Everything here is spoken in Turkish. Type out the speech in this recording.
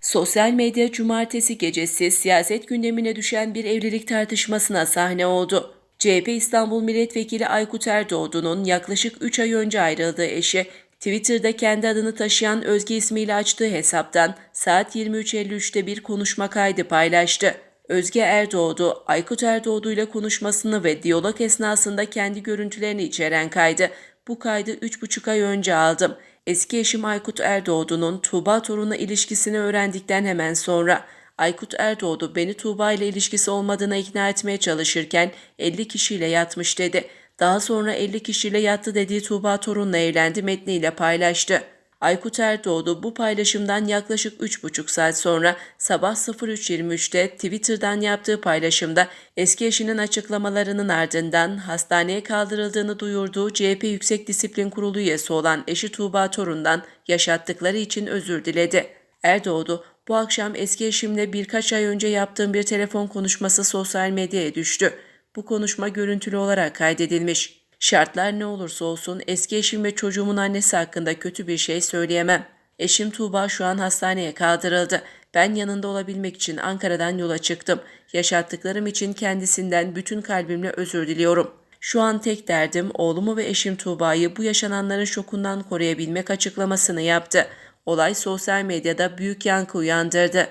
Sosyal medya cumartesi gecesi siyaset gündemine düşen bir evlilik tartışmasına sahne oldu. CHP İstanbul Milletvekili Aykut Erdoğdu'nun yaklaşık 3 ay önce ayrıldığı eşi Twitter'da kendi adını taşıyan Özge ismiyle açtığı hesaptan saat 23.53'te bir konuşma kaydı paylaştı. Özge Erdoğdu, Aykut Erdoğdu ile konuşmasını ve diyalog esnasında kendi görüntülerini içeren kaydı. Bu kaydı 3,5 ay önce aldım. Eski eşim Aykut Erdoğdu'nun Tuğba Torun'la ilişkisini öğrendikten hemen sonra Aykut Erdoğdu beni Tuğba ile ilişkisi olmadığına ikna etmeye çalışırken 50 kişiyle yatmış dedi. Daha sonra 50 kişiyle yattı dediği Tuğba Torun'la evlendi metniyle paylaştı. Aykut Erdoğdu bu paylaşımdan yaklaşık 3,5 saat sonra sabah 03.23'te Twitter'dan yaptığı paylaşımda eski eşinin açıklamalarının ardından hastaneye kaldırıldığını duyurduğu CHP Yüksek Disiplin Kurulu üyesi olan eşi Tuğba Torun'dan yaşattıkları için özür diledi. Erdoğdu, bu akşam eski eşimle birkaç ay önce yaptığım bir telefon konuşması sosyal medyaya düştü. Bu konuşma görüntülü olarak kaydedilmiş. Şartlar ne olursa olsun eski eşim ve çocuğumun annesi hakkında kötü bir şey söyleyemem. Eşim Tuğba şu an hastaneye kaldırıldı. Ben yanında olabilmek için Ankara'dan yola çıktım. Yaşattıklarım için kendisinden bütün kalbimle özür diliyorum. Şu an tek derdim oğlumu ve eşim Tuğba'yı bu yaşananların şokundan koruyabilmek açıklamasını yaptı. Olay sosyal medyada büyük yankı uyandırdı.